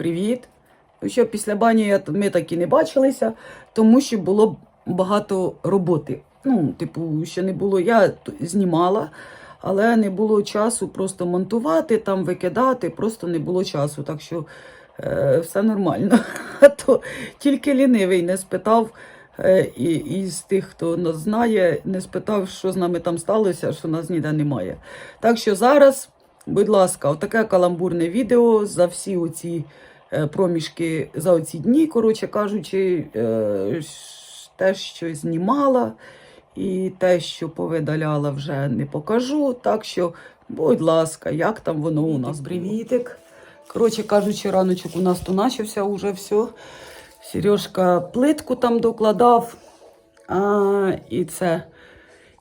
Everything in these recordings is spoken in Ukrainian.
Привіт. Ну що, після бані ми так і не бачилися, тому що було багато роботи. Ну, типу, ще не було. Я знімала, але не було часу просто монтувати, там викидати, просто не було часу. Так що е, все нормально. А то тільки лінивий не спитав. е, І, і з тих, хто нас знає, не спитав, що з нами там сталося, що нас ніде немає. Так що зараз, будь ласка, отаке каламбурне відео за всі оці проміжки, за оці дні, коротше кажучи, е, те, що знімала, і те, що повидаляла, вже не покажу. Так що, будь ласка, як там воно у нас? Привітик. Коротше кажучи, раночок у нас то начався уже все. Сережка плитку там докладав. А, і це.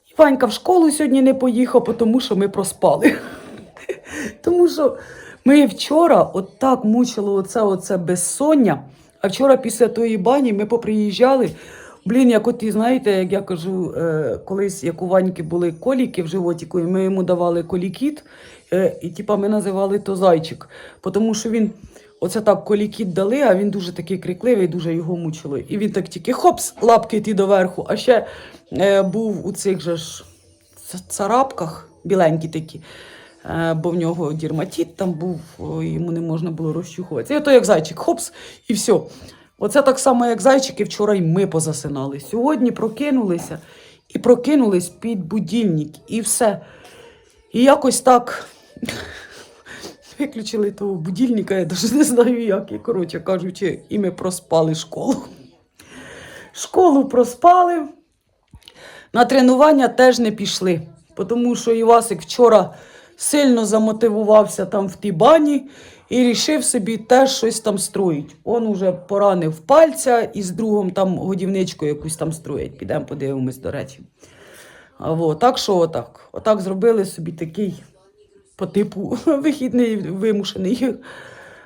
І Ванька в школу сьогодні не поїхав, тому що ми проспали. Тому що ми вчора от так мучило оце, оце безсоння. А вчора після тої бані ми поприїжджали. Блін, як от знаєте, як я кажу, е, колись як у Ваньки були коліки в животіку, і ми йому давали колікіт, е, і типа ми називали то зайчик. Тому що він оце так колікіт дали, а він дуже такий крикливий, дуже його мучило. І він так тільки хопс, лапки ті доверху. А ще е, був у цих же ж царапках, біленькі такі. Е, бо в нього дерматит там був, йому не можна було розчухуватися. І ото як зайчик, хопс, і все. Оце так само, як зайчики, вчора й ми позасинали. Сьогодні прокинулися і прокинулись під будильник, і все. І якось так виключили того будильника, я навіть не знаю як, і, коротше кажучи, і ми проспали школу. Школу проспали. На тренування теж не пішли, тому що Івасик вчора сильно замотивувався там в тій бані і рішив собі теж щось там строїть. Он уже поранив пальця і з другом там годівничку якусь там строїть. Підемо подивимось, до речі. А во, так що отак. Отак зробили собі такий по типу вихідний вимушений.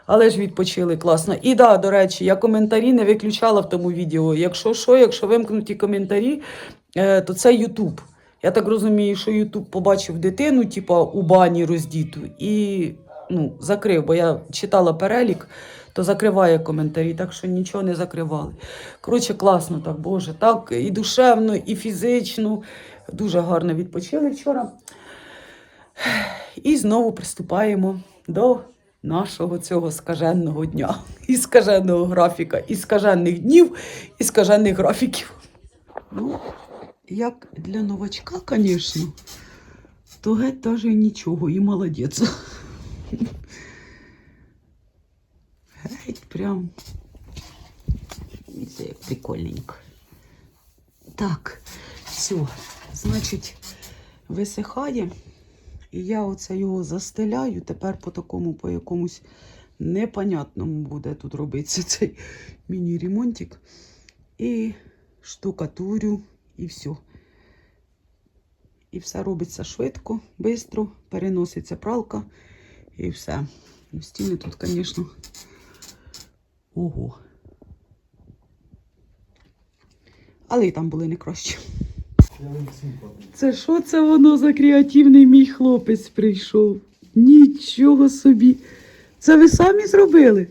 Але ж відпочили класно. І да, до речі, я коментарі не виключала в тому відео. Якщо що, якщо вимкнуті коментарі, е, то це Ютуб. Я так розумію, що Ютуб побачив дитину, типа у бані роздіту, і ну, закрив, бо я читала перелік, то закриває коментарі, так що нічого не закривали. Коротше, класно так, Боже, так і душевно, і фізично. Дуже гарно відпочили вчора. І знову приступаємо до нашого цього скаженого дня. І скаженого графіка, і скажених днів, і скажених графіків. Ну, як для новачка, звісно, то геть теж нічого, і молодець. Геть прям. Це як прикольненько. Так, все, значить, висихає. І я оце його застеляю. Тепер по такому, по якомусь непонятному буде тут робитися цей міні-ремонтик. І штукатурю, і все. І все робиться швидко, швидко, переноситься пралка і все. Ну, Стіни тут, звісно, ого. Але і там були не кращі. Це що це воно за креативний мій хлопець прийшов? Нічого собі. Це ви самі зробили?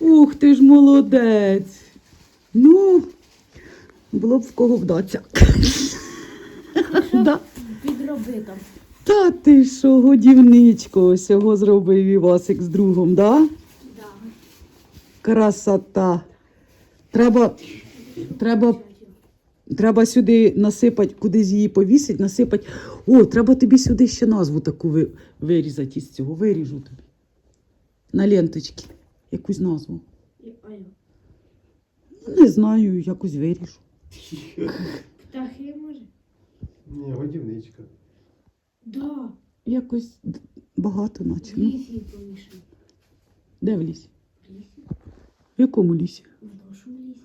Ух ти ж молодець. Ну, було б в кого вдатися. Да. Підроби там. Та ти що, годівничко, ось його зробив Івасик з другом, да? Да. Красота. Треба, треба, треба сюди насипати, кудись її повісить, насипати. О, треба тобі сюди ще назву таку ви- вирізати із цього. Виріжу тобі. На ленточки. Якусь назву. І- а я. Не знаю, якось виріжу. Птахи може? Ні, годівничка. Да. Якось багато наче. В Ну, лісі повішав. де в лісі? В лісі? В якому лісі? В нашому лісі.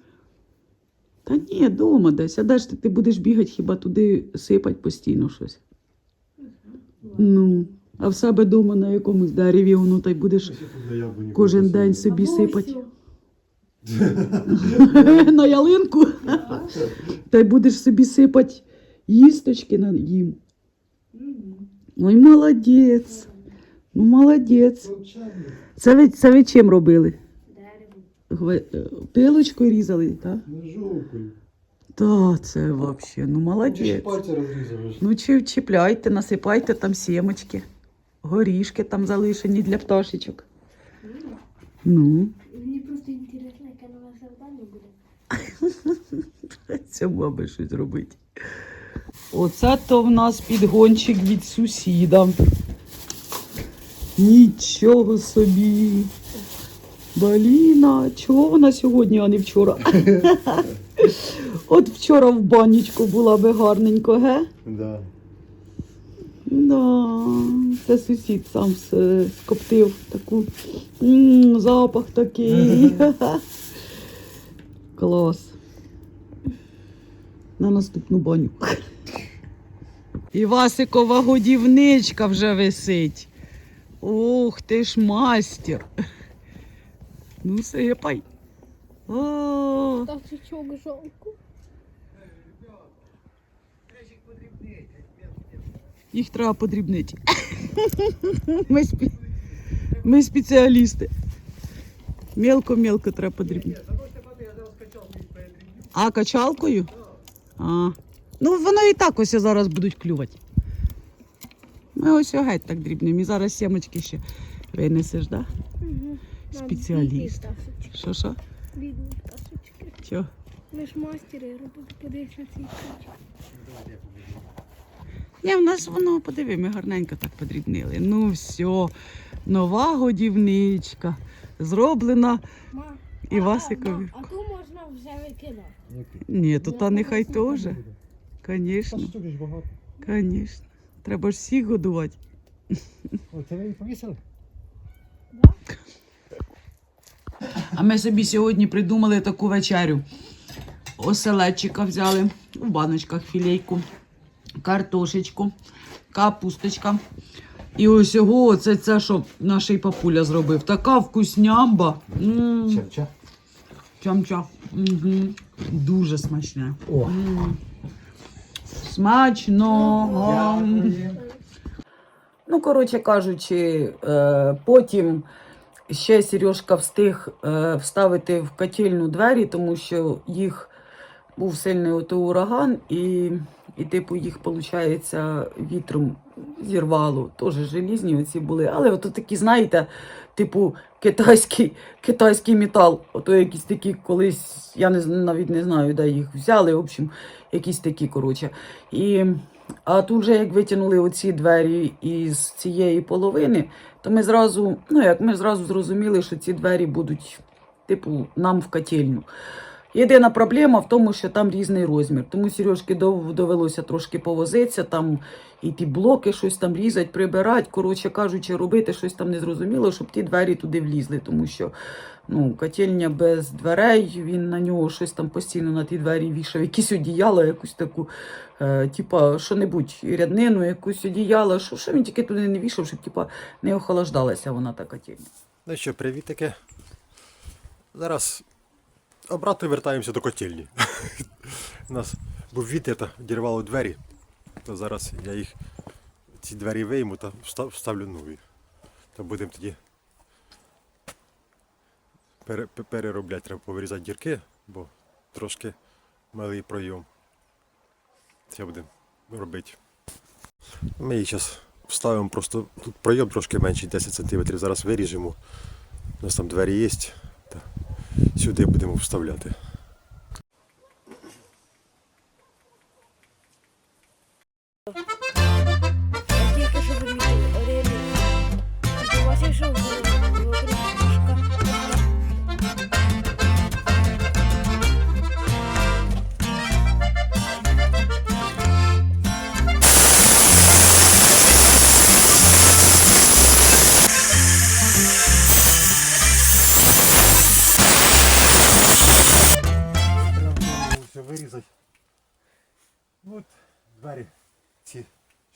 Та ні, вдома десь. А де ж ти, ти будеш бігати хіба туди сипать постійно щось? Ну, а в себе вдома на якомусь дереві воно та й будеш Ще тут на яблуні кожен день собі Або ось на ялинку. Та й будеш собі сипати їсточки на їм. Мгм. Ой, молодець. Ну, молодець. Це ви, це ви чим робили? Е, Пилочкою різали, так? Ножовкою. Та, це взагалі, ну молодець. Ну, чи чіпляйте, насипайте там сімочки, горішки там залишені для пташечок. Ну, Мені просто інтересно, яке нове завдання буде. Це баби щось робить. Оце то в нас підгончик від сусіда. Нічого собі. Баліна, чого вона сьогодні, а не вчора? От вчора в банічку була би гарненько, ге? Да. Да, це сусід сам скоптив таку м, запах такий. Клас. На наступну баню. І Васикова годівничка вже висить. Ох, ти ж мастер. Ну, сипай. О, жалко. Їх треба подрібнити. Ми, спі... Ми спеціалісти. Мелко-мелко треба подрібнити. А, качалкою? А. Ну, воно і так ось зараз будуть клювати. Ми ось геть так дрібнемо. І зараз сімочки ще винесеш, так? Да? Спеціаліст. Що що? Бідні пташечки. Ми ж мастери, робимо подивись на цей ключик. Ні, в нас воно, подиви, ми гарненько так подрібнили. Ну все, нова годівничка. Зроблена Ма, і а, Васикові. ма, А ту можна вже викинути. Ні, то та нехай теж. Звісно, звісно. Треба ж всіх годувати. О, це ви її повісили? А ми собі сьогодні придумали таку вечерю. Оселедчика взяли у баночках філейку, картошечку, капусточка. І ось його, це, це що наш папуля зробив. Така вкуснямба. М, Черча. Чам-чам. Угу. Дуже смачне. О. М. Смачного. Ну, коротше кажучи, е, потім ще Сережка встиг е, вставити в котельну двері, тому що їх був сильний ото ураган, і, і типу їх, виходить, вітром зірвало. Теж желізні оці були. Але ото такі, знаєте, типу китайський, китайський метал. Ото якісь такі колись, я не, навіть не знаю, де їх взяли. В общем, якісь такі, коротше. І, а тут же, як витягнули оці двері із цієї половини, то ми зразу, ну як ми зразу зрозуміли, що ці двері будуть, типу, нам в котельню. Єдина проблема в тому, що там різний розмір. Тому Сережки довелося трошки повозитися, там і ті блоки щось там різати, прибирати. Коротше кажучи, робити щось там незрозуміло, щоб ті двері туди влізли. Тому що ну, котельня без дверей, він на нього щось там постійно на ті двері вішав, якісь одіяла, якусь таку, е, типа, що-небудь, ряднину, якусь одіяла, що, що він тільки туди не вішав, щоб типа, не охолоджалася вона та котельня. Ну що, привітики. Зараз обратно вертаємося до котельні. У нас був вітер та дірвало двері. То зараз я їх ці двері вийму та вставлю нові. То будемо тоді пере- переробляти, треба повирізати дірки, бо трошки малий пройом. Це будемо робити. Ми їх зараз вставимо просто тут пройом трошки менший, 10 см. Зараз виріжемо. У нас там двері є. Сюди будемо вставляти.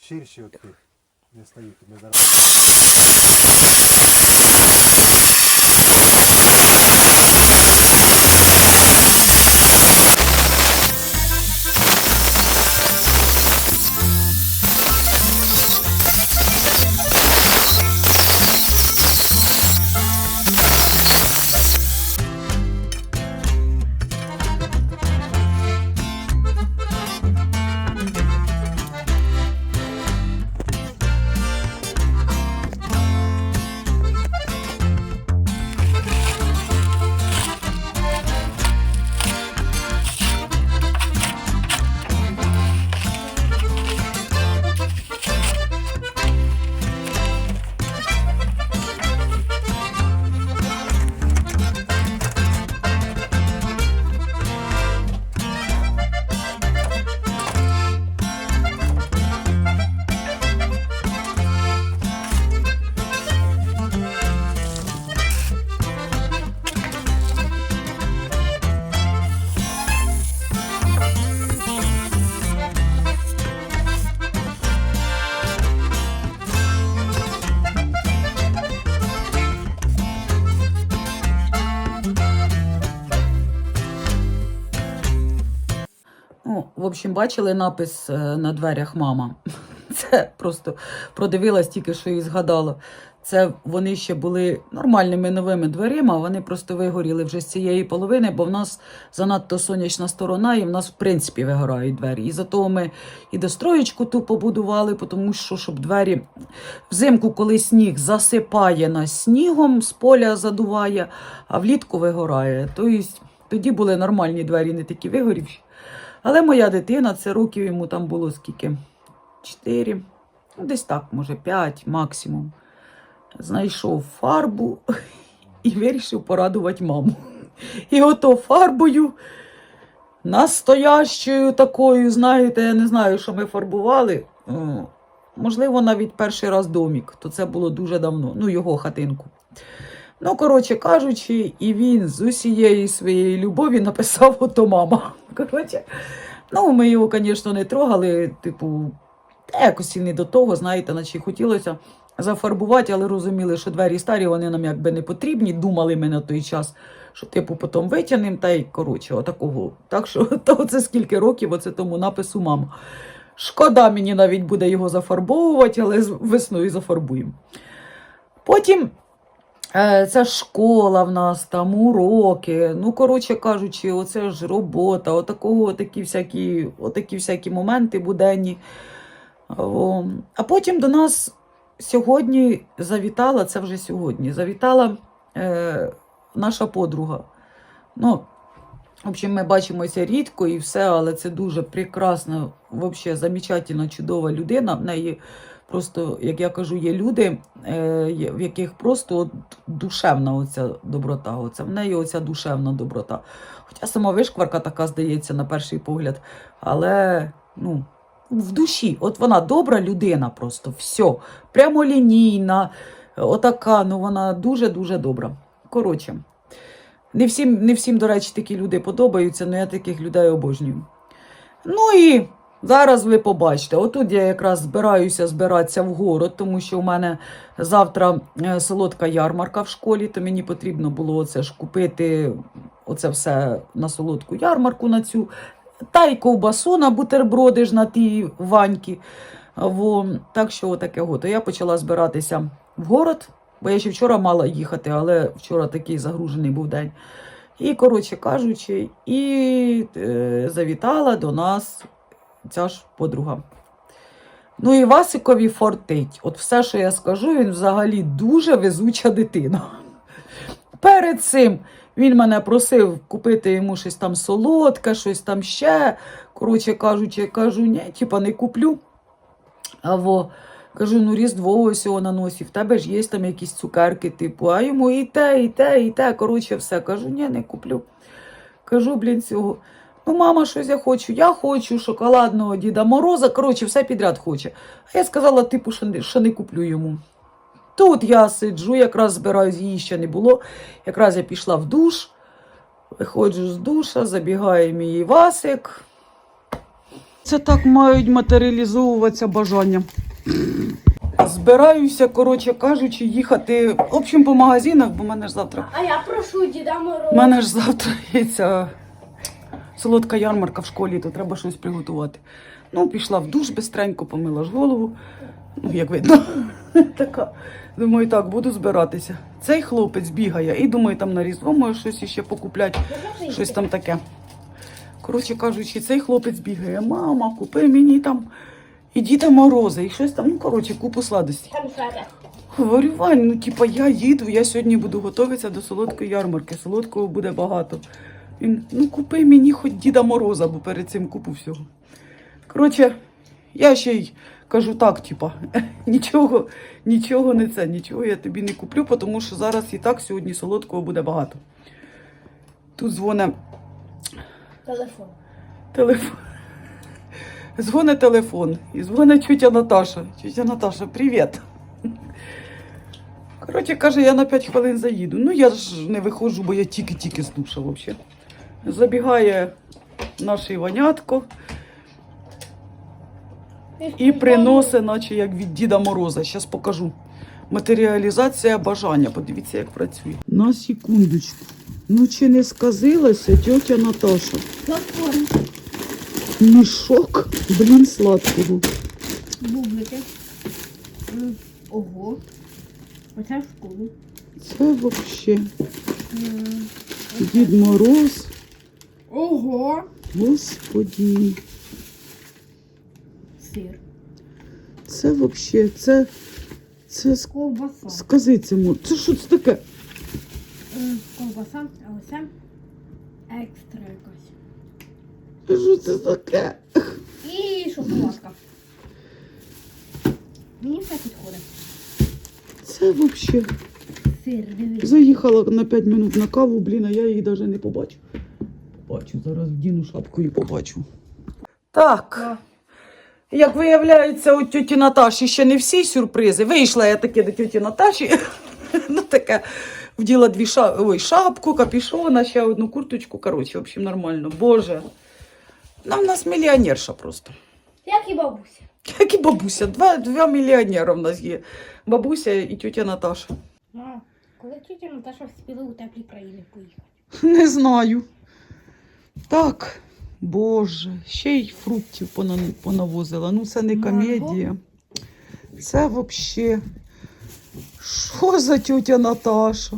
Ширші от не стають. Ми зараз в общем, бачили напис е, на дверях мама. Це просто продивилась тільки що і згадала. Це вони ще були нормальними новими дверима, вони просто вигоріли вже з цієї половини, бо в нас занадто сонячна сторона, і в нас, в принципі, вигорають двері. І за того ми і достроєчку ту побудували, тому що щоб двері взимку, коли сніг засипає нас снігом, з поля задуває, а влітку вигорає. Тобто тоді були нормальні двері, не такі вигорівші. Але моя дитина, це років йому там було скільки? Чотири, ну, десь так, може, п'ять максимум. Знайшов фарбу і вирішив порадувати маму. І ото фарбою настоящою такою, знаєте, я не знаю, що ми фарбували. Е, Можливо, навіть перший раз домік, то це було дуже давно, ну, його хатинку. Ну, коротше кажучи, і він з усієї своєї любові написав ото мама. Коротше, ну, ми його, звісно, не трогали, типу, якось і не до того, знаєте, наче хотілося зафарбувати, але розуміли, що двері старі, вони нам якби не потрібні. Думали ми на той час, що типу потім витягнемо, та й коротше, отакого. Так що то це скільки років, оце тому напису мама. Шкода, мені навіть буде його зафарбовувати, але весною зафарбуємо. Потім це школа в нас, там уроки. Ну, коротше кажучи, оце ж робота, отакого, отакі всякі, отакі всякі моменти буденні. О, А потім до нас сьогодні завітала, це вже сьогодні, завітала е, наша подруга. Ну, в общем, ми бачимося рідко і все, але це дуже прекрасна, взагалі замечательна, чудова людина. В неї просто, як я кажу, є люди, е, в яких просто от душевна оця доброта. Оця, в неї оця душевна доброта. Хоча сама вишкварка така здається на перший погляд, але ну, в душі. От вона добра людина просто, все. Прямолінійна, отака, ну вона дуже-дуже добра. Коротше. Не всім, не всім, до речі, такі люди подобаються, але я таких людей обожнюю. Ну і зараз ви побачите. Отут я якраз збираюся збиратися в город, тому що у мене завтра е, солодка ярмарка в школі, то мені потрібно було оце ж купити оце все на солодку ярмарку на цю. Та й ковбасу на бутерброди ж на тій ваньки. Во, так що отаке гото. Я почала збиратися в город, бо я ще вчора мала їхати, але вчора такий загружений був день. І, коротше кажучи, і е, завітала до нас ця ж подруга. Ну і Васикові фортить. От все, що я скажу, він взагалі дуже везуча дитина. Перед цим він мене просив купити йому щось там солодке, щось там ще. Коротше кажучи, я кажу, ні, типа не куплю. А кажу, ну Різдво ось його на в тебе ж є там якісь цукерки, типу, а йому і те, і те, і те. Коротше, все. Кажу, ні, не куплю. Кажу, блін, цього. Ну, мама, щось я хочу. Я хочу шоколадного Діда Мороза. Коротше, все підряд хоче. А я сказала, типу, що не, що не куплю йому. Тут я сиджу, якраз збираюсь, її ще не було. Якраз я пішла в душ, виходжу з душа, забігає мій Васик. Це так мають матеріалізовуватися бажання. Збираюся, коротше кажучи, їхати в общем, по магазинах, бо мене ж завтра. А я прошу Діда Мороза. У мене ж завтра є ця солодка ярмарка в школі, то треба щось приготувати. Ну, пішла в душ бистренько, помила ж голову. Ну, як видно, така. Думаю, так, буду збиратися. Цей хлопець бігає і думаю, там на різдво може щось іще покупляти, щось там таке. Коротше кажучи, цей хлопець бігає. Мама, купи мені там і Діда Мороза, і щось там, ну, коротше, купу. Конфети. Говорю, Вань, ну типа я їду, я сьогодні буду готуватися до солодкої ярмарки. Солодкого буде багато. Він, ну купи мені хоч Діда Мороза, бо перед цим купу всього. Коротше, я ще й кажу так, типа, нічого, нічого не це, нічого я тобі не куплю, тому що зараз і так сьогодні солодкого буде багато. Тут дзвоне Телефон. телефон. Дзвоне телефон. І дзвоне тетя Наташа. Тетя Наташа, привіт. Коротше, каже, я на 5 хвилин заїду. Ну, я ж не виходжу, бо я тільки-тільки душа взагалі. Забігає наш Іванятко і приносить, наче як від Діда Мороза. Зараз покажу. Матеріалізація бажання. Подивіться, як працює. На секундочку. Ну, чи не сказилася тетя Наташа? Мішок, блін, сладкого. Бублики. Ого. Оце в школу. Це взагалі Дід Мороз. Ого. Господі. Сир. Це взагалі, це. Це з Ковбаса. Скази цьому. Це що це таке? Ковбаса, а оце екстра якась. Що це таке? І шоколадка. Мені все підходить. Це взагалі. Сир, дивись. Заїхала на 5 минут на каву, блін, а я її навіть не побачу. Побачу, зараз вдіну шапку і побачу. Так. Як виявляється, у тьоті Наташі ще не всі сюрпризи. Вийшла я таки до тьоті Наташі. ну таке. Вділа дві ша... Ой, шапку, капішона, ще одну курточку. Коротше, в общем, нормально. Боже. Нам в нас мільйонерша просто. Як і бабуся. Як і бабуся. Два, два мільйонера в нас є. Бабуся і тьотя Наташа. Мама, коли тітя Наташа у теплі країни поїхати? Не знаю. Так, боже, ще й фруктів понавозила. Ну, це не комедія. Це взагалі. Що за тьотя Наташа?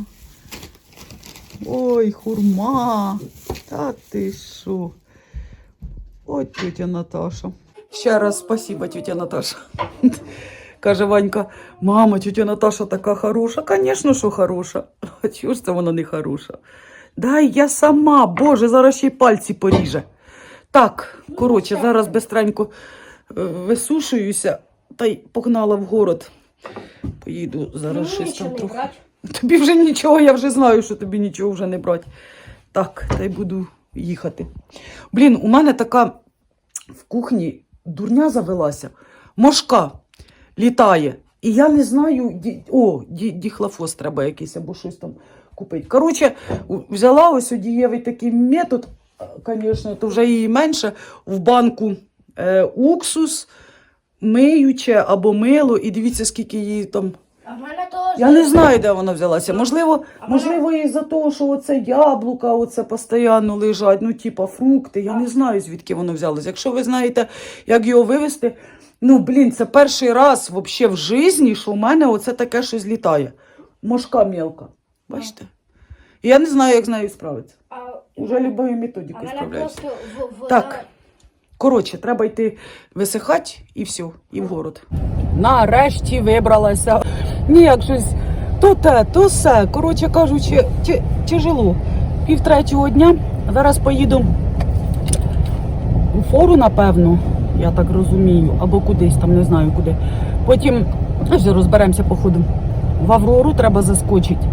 Ой, хурма. Та ти що? Ой, тьотя Наташа. Ще раз спасибо, тьотя Наташа. Каже Ванька, мама, тьотя Наташа така хороша. Звісно, що хороша. А чого ж це вона не хороша? Дай я сама, боже, зараз ще й пальці поріже. Так, коротше, зараз бистренько е, висушуюся та й погнала в город. Поїду зараз щось там трохи. Тобі вже нічого, я вже знаю, що тобі нічого вже не брати. Так, та й буду їхати. Блін, у мене така в кухні дурня завелася. Мошка літає. І я не знаю, ді... о, ді... діхлофос треба якийсь або щось там купити. Коротше, взяла ось одієвий такий метод, звісно, то вже її менше, в банку е, уксус, миюче або мило, і дивіться, скільки її там. А в мене теж. Я не знаю, де вона взялася. Можливо, А можливо, із-за того, що оце яблука, оце постійно лежать, ну, типа фрукти. Я не знаю, звідки воно взялося. Якщо ви знаєте, як його вивезти, ну, блін, це перший раз вообще в житті, що у мене оце таке щось літає. Мошка мелка. Бачите? І я не знаю, як з нею справитися. А, Уже любою методикою справляюся. просто в, в, Так. Коротше, треба йти висихати і все, і в город. Нарешті вибралася. Ніяк щось то те, то все. Коротше кажучи, тяжело. Пів третього дня. Зараз поїду у фору, напевно, я так розумію, або кудись там, не знаю куди. Потім вже розберемося по ходу. В Аврору треба заскочити.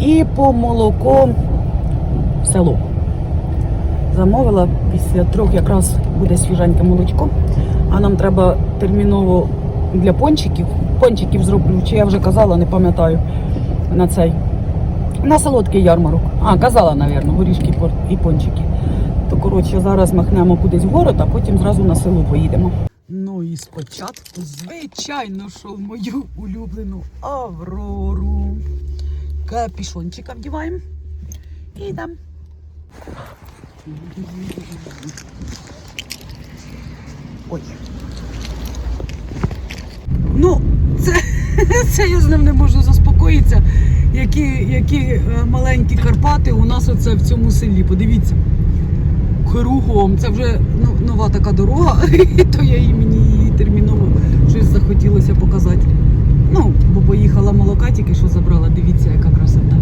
І по молоко в село замовила. Після трьох якраз буде свіженьке молочко. А нам треба терміново для пончиків. Пончиків зроблю, чи я вже казала, не пам'ятаю на цей. На солодкий ярмарок. А, казала, напевно, горішки і пончики. То коротше, зараз махнемо кудись в город, а потім зразу на село поїдемо. Ну і спочатку, звичайно, що в мою улюблену Аврору. Капішончика вдіваємо. І йдемо. Ой. Ну, це, це не можу заспокоїтися. Які, які е, маленькі Карпати у нас оце в цьому селі. Подивіться. Кругом. Це вже ну, нова така дорога, то я їй мені її терміново щось захотілося показати. Ну, бо поїхала молока, тільки що забрала. Дивіться, яка красота.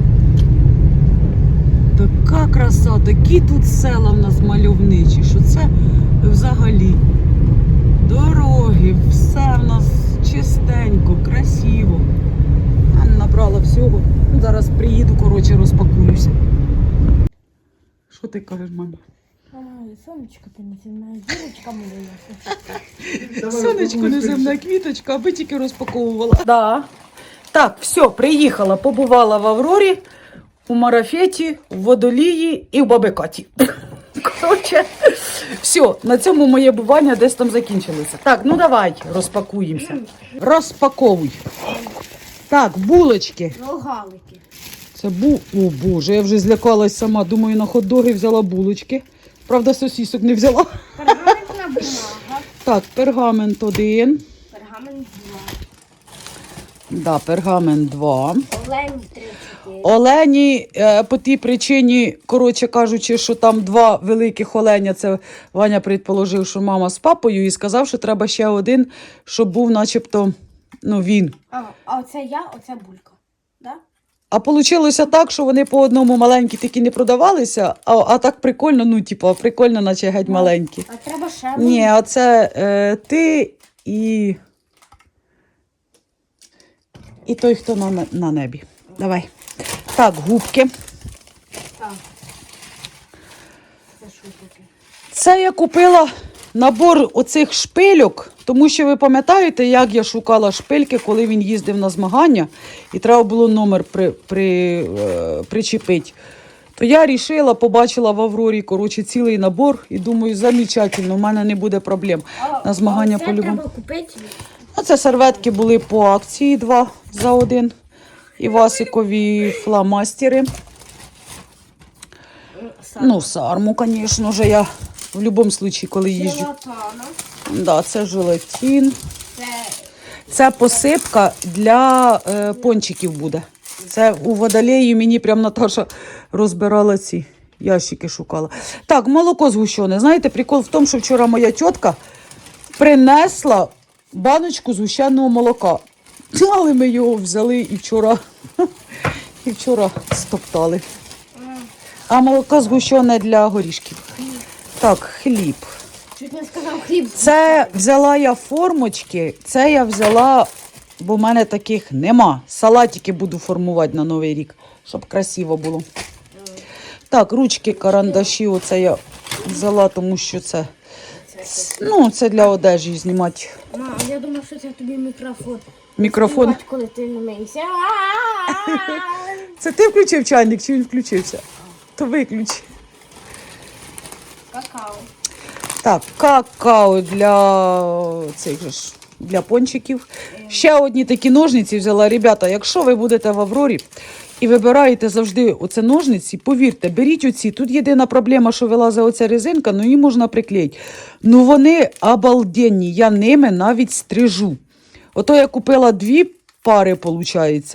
Така краса, такі тут села в нас мальовничі, що це взагалі дороги, все в нас чистенько, красиво. А набрала всього. Зараз приїду, коротше, розпакуюся. Що ти кажеш, мамі? Мама, сонечко ти не зімна, зірочка моя. Сонечко неземна квіточка, аби тільки розпаковувала. Да. Так, все, приїхала, побувала в Аврорі, у марафеті, в водолії і в бабикаті. Коротше, все, на цьому моє бування десь там закінчилося. Так, ну давай розпакуємося. Розпаковуй. Так, булочки. Рогалики. Це бу. О Боже, я вже злякалась сама. Думаю, на хот-доги взяла булочки. Правда, сосісок не взяла. Переганик на бумага. Так, пергамент один. Пергамент 2. Да, пергамент два. Олень 34. Олені е, по тій причині, коротше кажучи, що там два великих оленя. Це Ваня предположив, що мама з папою, і сказав, що треба ще один, щоб був, начебто, ну, він. А, а оце я, оце булька. А вийшло так, що вони по одному маленькі такі не продавалися, а, а так прикольно, ну, типу, прикольно, наче геть маленькі. А треба ще Ні, оце е, ти і. І той, хто на, на небі. Давай. Так, губки. Так. Це що таке? Це я купила набор оцих шпильок, тому що ви пам'ятаєте, як я шукала шпильки, коли він їздив на змагання, і треба було номер при, при, е, причепити. То я рішила, побачила в Аврорі коротше, цілий набор і думаю, замечательно, в мене не буде проблем. А, На змагання треба купити. А це серветки були по акції два за один. І Васикові фломастери. Ну, сарму, звісно ж, я в будь-якому випадку, коли їжджу. Да, це желатин. Це Це посипка для е, пончиків буде. Це у водолеї мені прям Наташа розбирала ці ящики, шукала. Так, молоко згущене. Знаєте, прикол в тому, що вчора моя тітка принесла баночку згущеного молока. Але ми його взяли і вчора, і вчора стоптали. А молоко згущене для горішків. Так, хліб. чуть не сказав хліб. Це взяла я формочки, це я взяла, бо в мене таких нема. Салатики буду формувати на Новий рік, щоб красиво було. Так, ручки, карандаші, оце я взяла, тому що це, ну, це для одежі знімати Ма, я думав, що це тобі мікрофон. мікрофон. Знімати, коли ти не миєшся. Це ти включив чайник чи він включився? То виключ. Какао. Так, какао для цих же ж для пончиків. Ще одні такі ножниці взяла. Ребята, якщо ви будете в Аврорі і вибираєте завжди оце ножниці, повірте, беріть оці. Тут єдина проблема, що вилазить оця резинка, ну її можна приклеїти. Ну вони обалденні, я ними навіть стрижу. Ото я купила дві пари, виходить.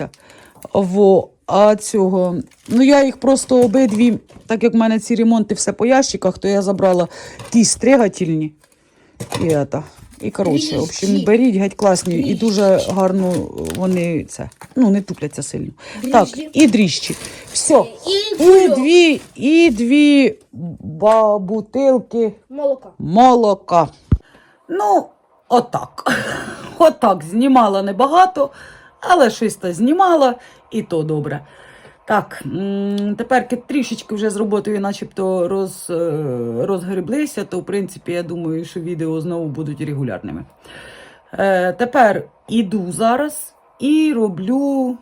Во, а цього, ну я їх просто обидві, так як в мене ці ремонти все по ящиках, то я забрала ті стригательні. І, ета, і коротше, в общем, беріть геть класні і дуже гарно вони це, ну не тупляться сильно. Так, і дріжджі. Все. І дві, і дві бутилки Молоко. молока. Ну, отак. Отак. Знімала небагато, але щось то знімала, і то добре. Так, тепер трішечки вже з роботою начебто роз, е, розгреблися, то в принципі я думаю, що відео знову будуть регулярними. Е, тепер іду зараз і роблю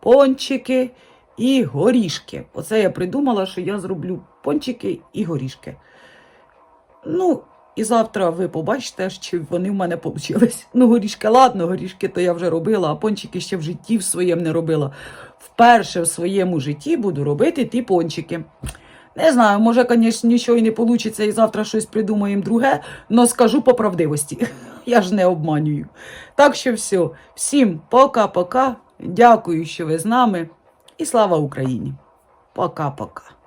пончики і горішки. Оце я придумала, що я зроблю пончики і горішки. Ну, і завтра ви побачите, чи вони в мене вийшли. Ну, горішки, ладно, горішки то я вже робила, а пончики ще в житті в своєму не робила. Вперше в своєму житті буду робити ті пончики. Не знаю, може, звісно, нічого і не вийде, і завтра щось придумаємо друге, але скажу по правдивості. Я ж не обманюю. Так що все. Всім пока-пока. Дякую, що ви з нами. І слава Україні. Пока-пока.